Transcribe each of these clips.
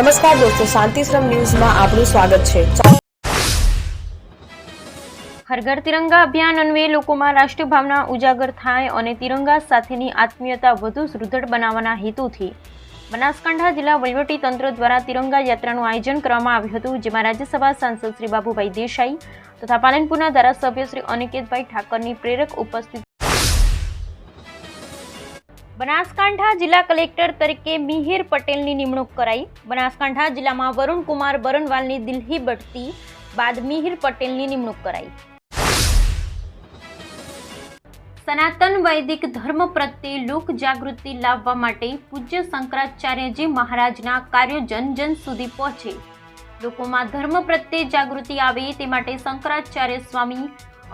નમસ્કાર દોસ્તો શાંતિશ્રમ ન્યૂઝમાં આપનું સ્વાગત છે. હર ઘર તિરંગા અભિયાન અન્વયે લોકોમાં રાષ્ટ્રીય ભાવના ઉજાગર થાય અને તિરંગા સાથેની આત્મીયતા વધુ સુદૃઢ બનાવવાના હેતુથી બનાસકાંઠા જિલ્લા તંત્ર દ્વારા તિરંગા યાત્રાનું આયોજન કરવામાં આવ્યું હતું, જેમાં રાજ્યસભા સાંસદ શ્રી બાબુભાઈ દેસાઈ તથા પાલનપુરના ધારાસભ્ય શ્રી અનિકેતભાઈ ઠાકરની પ્રેરક ઉપસ્થિત બનાસકાંઠા જિલ્લા કલેક્ટર તરીકે મિહિર પટેલની નિમણૂક કરાઈ. બનાસકાંઠા જિલ્લામાં વરુણ કુમાર બરનવાલની દિલ્હી બઢતી બાદ મિહિર પટેલની નિમણૂક કરાઈ. સનાતન વૈદિક ધર્મ પ્રત્યે લોક જાગૃતિ લાવવા માટે પૂજ્ય શંકરાચાર્યજી મહારાજના કાર્યો જન જન સુધી પહોંચે. લોકોમાં ધર્મ પ્રત્યે જાગૃતિ આવે તે માટે શંકરાચાર્ય સ્વામી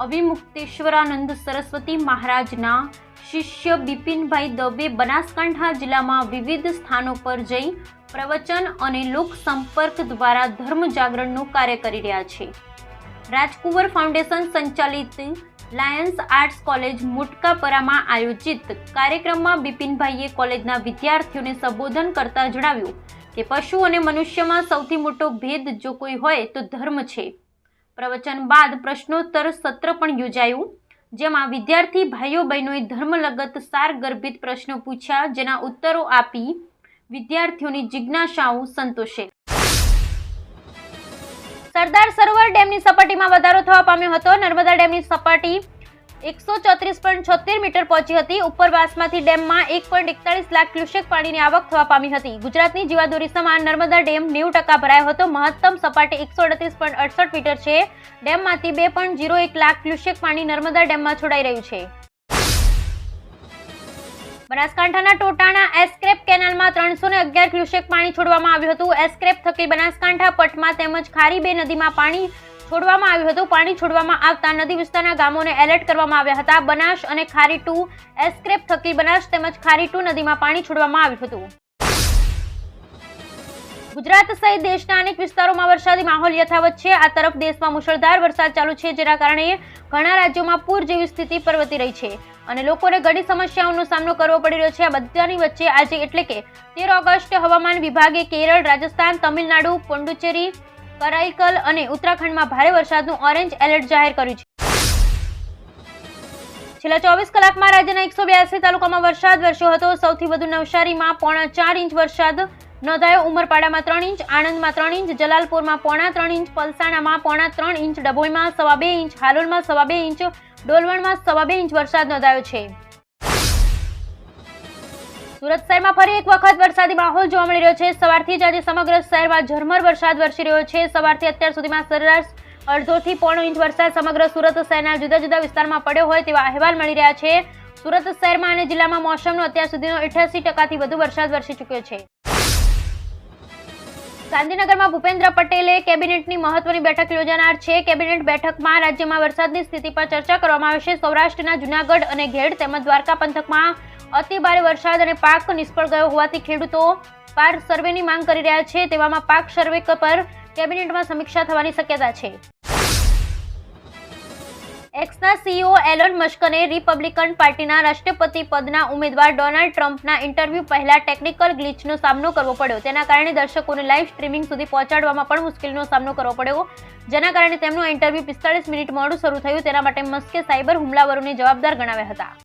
અવિમુક્તેશ્વરાનંદ સરસ્વતી મહારાજના શિષ્ય બિપિનભાઈ દવે બનાસકાંઠા જિલ્લામાં વિવિધ સ્થાનો પર જઈ પ્રવચન અને લોક સંપર્ક દ્વારા ધર્મ જાગરણનું કાર્ય કરી રહ્યા છે. રાજકુંવર ફાઉન્ડેશન સંચાલિત લાયન્સ આર્ટ્સ કોલેજ મુટકાપરામાં આયોજિત કાર્યક્રમમાં બિપિનભાઈએ કોલેજના વિદ્યાર્થીઓને સંબોધન કરતા જણાવ્યું કે પશુ અને મનુષ્યમાં સૌથી મોટો ભેદ જો કોઈ હોય તો ધર્મ છે. પ્રવચન બાદ પ્રશ્નોત્તર સત્ર પણ યોજાયું. જેમાં વિદ્યાર્થી ભાઈઓ બહેનોએ ધર્મલગત સાર ગર્ભિત પ્રશ્નો પૂછ્યા, જેના ઉત્તરો આપી વિદ્યાર્થીઓની જિજ્ઞાસાઓ સંતોષે. સરદાર સરોવર ડેમની સપાટીમાં વધારો થવા પામ્યો હતો. નર્મદા ડેમની સપાટી એકસો ચોત્રીસ પોઈન્ટ છોતેર મીટર પહોંચી હતી. ઉપરવાસમાંથી ડેમમાં એક પોઈન્ટ એકતાલીસ લાખ પાણીની ગુજરાતની ટકા ભરાયો હતો. મહત્તમ સપાટી એકસો અડત્રીસ પોઈન્ટ મીટર છે. ડેમમાંથી બે પોઈન્ટ જીરો એક લાખ ક્યુસેક પાણી નર્મદા ડેમમાં છોડાઈ રહ્યું છે. બનાસકાંઠાના ટોટાણા એસ્ક્રેપ કેનાલમાં ત્રણસો અગિયાર ક્યુસેક પાણી છોડવામાં આવ્યું હતું. એસ્ક્રેપ થકી બનાસકાંઠા પટમાં તેમજ ખારીબે નદીમાં પાણી છોડવામાં આવ્યું હતું. પાણી છોડવામાં આવતા નદી વિસ્તારના ગામોને એલર્ટ કરવામાં આવ્યા હતા. બનાસ અને ખારી ટુ એસ્ક્રેપ થકી બનાસ તેમજ ખારી ટુ નદીમાં પાણી છોડવામાં આવ્યું હતું. ગુજરાત સહિત દેશના અનેક વિસ્તારોમાં વરસાદી માહોલ યથાવત છે. આ તરફ દેશમાં મુશળધાર વરસાદ ચાલુ છે, જેના કારણે ઘણા રાજ્યોમાં પૂર જેવી સ્થિતિ પ્રવર્તી રહી છે અને લોકોને ઘણી સમસ્યાઓનો સામનો કરવો પડી રહ્યો છે. આ બધાની વચ્ચે આજે એટલે કે તેર ઓગસ્ટ હવામાન વિભાગે કેરળ, રાજસ્થાન, તમિલનાડુ, પોંડુચેરી કરાઈકલ અને ઉત્તરાખંડમાં ભારે વરસાદનું ઓરેન્જ એલર્ટ જાહેર કર્યું છે. છેલ્લા ચોવીસ કલાકમાં રાજ્યના એકસો બ્યાસી તાલુકામાં વરસાદ વરસ્યો હતો. સૌથી વધુ નવસારીમાં પોણા ચાર ઇંચ વરસાદ નોંધાયો. ઉમરપાડામાં ત્રણ ઇંચ, આણંદમાં ત્રણ ઇંચ, જલાલપુરમાં પોણા ત્રણ ઇંચ, પલસાણામાં પોણા ત્રણ ઇંચ, ડભોઈમાં સવા બે ઇંચ, હાલોલમાં સવા બે ઇંચ, ડોલવણમાં સવા બે ઇંચ વરસાદ નોંધાયો છે. સુરત શહેરમાં ફરી એક વખત વરસાદી માહોલ જોવા મળી રહ્યો છે. સવારથી જ આજે સમગ્ર શહેરમાં ઝરમર વરસાદ વરસી રહ્યો છે. સવારથી અત્યાર સુધીમાં સરેરાશ અડધોથી પોણો ઇંચ વરસાદ સમગ્ર સુરત શહેરના જુદા જુદા વિસ્તારમાં પડ્યો હોય તેવા અહેવાલ મળી રહ્યા છે. સુરત શહેરમાં અને જિલ્લામાં મોસમનો અત્યાર સુધીનો અઠ્યાસી ટકાથી વધુ વરસાદ વરસી ચૂક્યો છે. ગાંધીનગરમાં ભૂપેન્દ્ર પટેલે કેબિનેટની મહત્વની બેઠક યોજાનાર છે. કેબિનેટ બેઠકમાં રાજ્યમાં વરસાદની સ્થિતિ પર ચર્ચા કરવામાં આવશે. સૌરાષ્ટ્રના જુનાગઢ અને ઘેડ તેમજ દ્વારકા પંથકમાં અતિ ભારે વરસાદ અને પાક નિષ્ફળ ગયો હોવાથી ખેડૂતો પાક સર્વેની માંગ કરી રહ્યા છે, તેવામાં પાક સર્વે પર કેબિનેટમાં સમીક્ષા થવાની શક્યતા છે. એક્સના સીઈઓ એલોન મસ્કને રિપબ્લિકન પાર્ટીના રાષ્ટ્રપતિ પદના ઉમેદવાર ડોનાલ્ડ ટ્રમ્પના ઇન્ટરવ્યૂ પહેલા ટેકનિકલ ગ્લિચનો સામનો કરવો પડ્યો. તેના કારણે દર્શકોને લાઈવ સ્ટ્રીમિંગ સુધી પહોંચાડવામાં પણ મુશ્કેલીનો સામનો કરવો પડ્યો. જેના કારણે તેમનું ઇન્ટરવ્યૂ પિસ્તાળીસ મિનિટ મોડું શરૂ થયું. તેના માટે મસ્કે સાયબર હુમલાવરોને જવાબદાર ગણાવ્યા હતા.